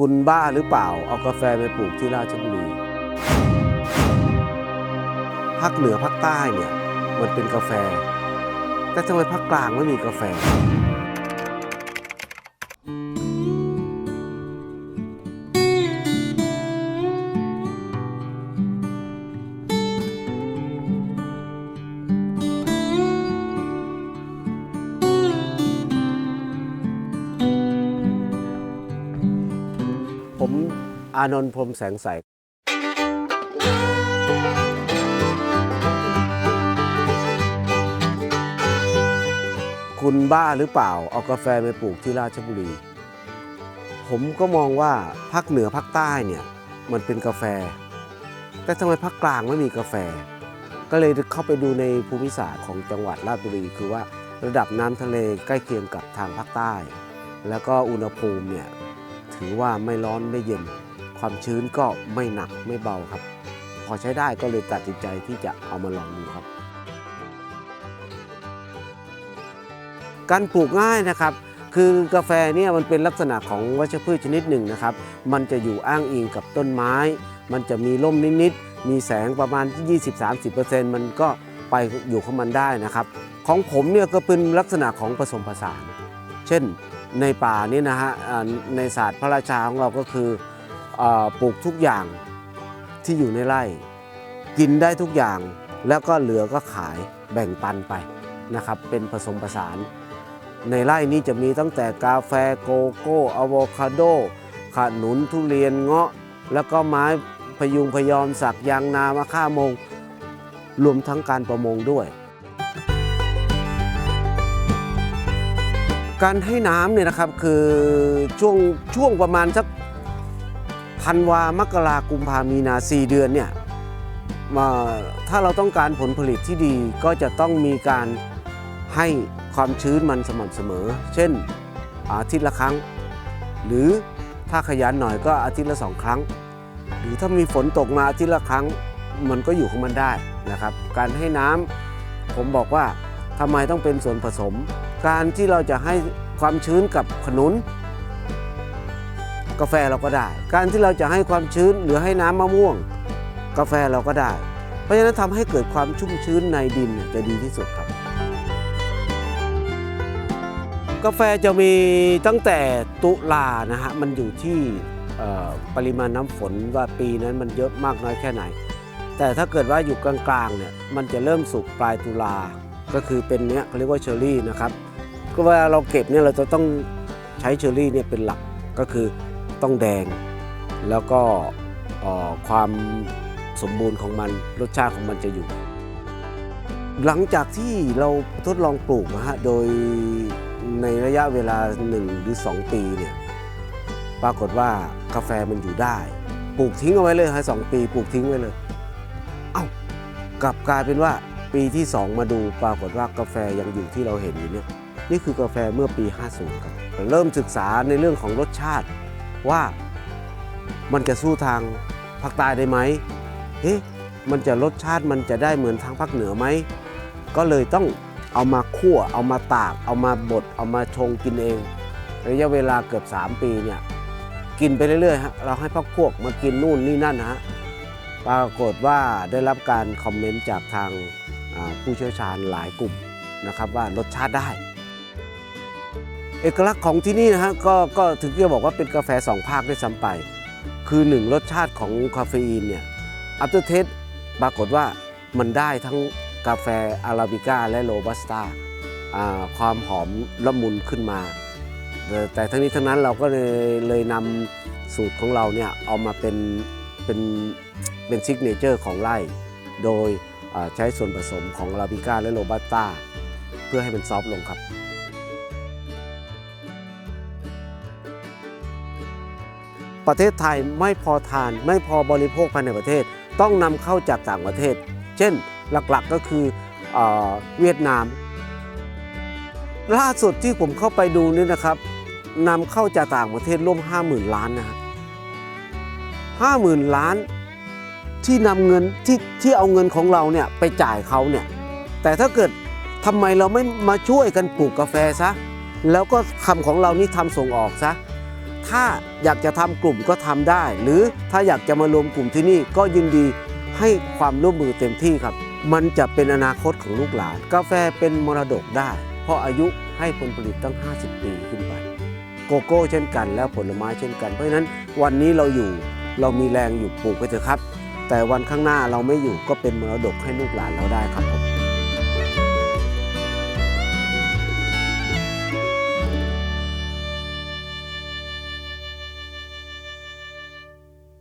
คุณบ้าหรือเปล่า เอากาแฟไปปลูกที่ราชบุรีภาคเหนือภาคใต้เนี่ย มันเป็นกาแฟ แต่ทำไมภาคกลางไม่มีกาแฟ อานนท์พรมแสงใสคุณบ้าหรือเปล่าเอากาแฟไปปลูกที่ราชบุรี ผมก็มองว่าภาคเหนือภาคใต้เนี่ยมันเป็นกาแฟ แต่ทำไมภาคกลางไม่มีกาแฟ ก็เลยเข้าไปดูในภูมิศาสตร์ของจังหวัดราชบุรี คือว่าระดับน้ำทะเลใกล้เคียงกับทางภาคใต้ แล้วก็อุณหภูมิเนี่ยถือว่าไม่ร้อนไม่เย็น ความชื้นก็ไม่หนักไม่เบาครับ พอใช้ได้ก็เลยตัดสินใจที่จะเอามาลองดูครับ การปลูกง่ายนะครับคือกาแฟเนี่ยมันเป็นลักษณะของวัชพืชชนิดหนึ่งนะครับ มันจะอยู่อ้างอิงกับต้นไม้ มันจะมีร่มนิดๆ มีแสงประมาณ 20-30%มันก็ไปอยู่ของมันได้นะครับ ของผมเนี่ยก็เป็นลักษณะของผสมผสาน เช่นในป่านี่นะฮะในศาสตร์พระราชาของเราก็คือ ปลูกทุกอย่างที่อยู่ในไร่ กินได้ทุกอย่างแล้วก็เหลือก็ขายแบ่งปันไปนะครับ เป็นผสมผสาน ในไร่นี้จะมีตั้งแต่กาแฟโกโก้อะโวคาโดขนุนทุเรียนเงาะ แล้วก็ไม้พยุงพยอมสักยางนามะค่ามง รวมทั้งการประมงด้วย การให้น้ำเนี่ยนะครับคือช่วงช่วงประมาณสัก ธันวามกรากุมภามีนา4เดือนเนี่ยมาถ้าเราต้องการผลผลิตที่ดีก็จะต้องมีการให้ความชื้นมันสม่ำเสมอ เช่นอาทิตย์ละครั้ง หรือถ้าขยันหน่อยก็อาทิตย์ละสองครั้ง หรือถ้ามีฝนตกมาอาทิตย์ละครั้ง มันก็อยู่ของมันได้นะครับ การให้น้ำผมบอกว่าทำไมต้องเป็นส่วนผสม การที่เราจะให้ความชื้นกับขนุน กาแฟเราก็ได้ การที่เราจะให้ความชื้นหรือให้น้ำมะม่วง กาแฟเราก็ได้ เพราะฉะนั้นทำให้เกิดความชุ่มชื้นในดินจะดีที่สุดครับ กาแฟจะมีตั้งแต่ตุลานะฮะมันอยู่ที่ปริมาณน้ำฝนว่าปีนั้นมันเยอะมากน้อยแค่ไหน แต่ถ้าเกิดว่าอยู่กลางๆเนี่ยมันจะเริ่มสุกปลายตุลาก็คือเป็นเนี้ยเขาเรียกว่าเชอร์รี่นะครับก็เวลาเราเก็บเนี่ยเราจะต้องใช้เชอร์รี่เนี่ยเป็นหลักก็คือ ต้องแดง แล้วก็ความสมบูรณ์ของมันรสชาติของมันจะอยู่ หลังจากที่เราทดลองปลูกนะฮะโดยในระยะเวลา 1 หรือ 2 ปีเนี่ยปรากฏว่ากาแฟมันอยู่ได้ ปลูกทิ้งเอาไว้เลยฮะสองปีปลูกทิ้งไว้เลย เอ้ากลับกลายเป็นว่าปีที่ 2 มาดูปรากฏว่ากาแฟยังอยู่ที่เราเห็นอยู่เนี่ยนี่คือกาแฟเมื่อปี 50 ครับ เริ่มศึกษาในเรื่องของรสชาติ ว่ามันจะสู้ทางภาคใต้ได้ไหมเอ๊ะมันจะรสชาติมันจะได้เหมือนทางภาคเหนือไหม ก็เลยต้องเอามาคั่ว เอามาตาก เอามาบด เอามาชงกินเอง ระยะเวลาเกือบ 3 ปีเนี่ย กินไปเรื่อยๆฮะ เราให้พักพวกมากินนู่นนี่นั่นฮะ ปรากฏว่าได้รับการคอมเมนต์จากทางผู้เชี่ยวชาญหลายกลุ่มนะครับว่ารสชาติได้ เอกลักษณ์ของที่นี่นะฮะก็ก็ถึงจะบอกว่าเป็นกาแฟสองภาคด้วยซ้ำไป คือหนึ่งรสชาติของคาเฟอีนเนี่ยอัปเตอร์เทสปรากฏว่ามันได้ทั้งกาแฟอาราบิก้าและโรบัสต้าความหอมละมุนขึ้นมา แต่ทั้งนี้ทั้งนั้นเราก็เลยเลยนำสูตรของเราเนี่ยเอามาเป็นเป็นเป็นซิกเนเจอร์ของไร่ โดยใช้ส่วนผสมของอาราบิก้าและโรบัสต้าเพื่อให้มันซอฟต์ลงครับ ประเทศไทยไม่พอทานไม่พอบริโภคภายในประเทศ ต้องนำเข้าจากต่างประเทศ เช่นหลักๆก็คือเอเวียดนาม ล่าสุดที่ผมเข้าไปดูนี่นะครับนำเข้าจากต่างประเทศร่วม 50,000 ล้านนะครับ50,000ล้านที่นำเงินที่ที่เอาเงินของเราเนี่ยไปจ่ายเขาเนี่ยแต่ถ้าเกิดทำไมเราไม่มาช่วยกันปลูกกาแฟซะแล้วก็คำของเรานี่ทำส่งออกซะ ถ้าอยากจะทำกลุ่มก็ทำได้ หรือถ้าอยากจะมารวมกลุ่มที่นี่ก็ยินดีให้ความร่วมมือเต็มที่ครับ มันจะเป็นอนาคตของลูกหลาน กาแฟเป็นมรดกได้ เพราะอายุให้ผลผลิตตั้ง 50 ปีขึ้นไป โกโก้เช่นกัน แล้วผลไม้เช่นกัน เพราะฉะนั้นวันนี้เราอยู่เรามีแรงอยู่ปลูกไปเถอะครับ แต่วันข้างหน้าเราไม่อยู่ก็เป็นมรดกให้ลูกหลานเราได้ครับ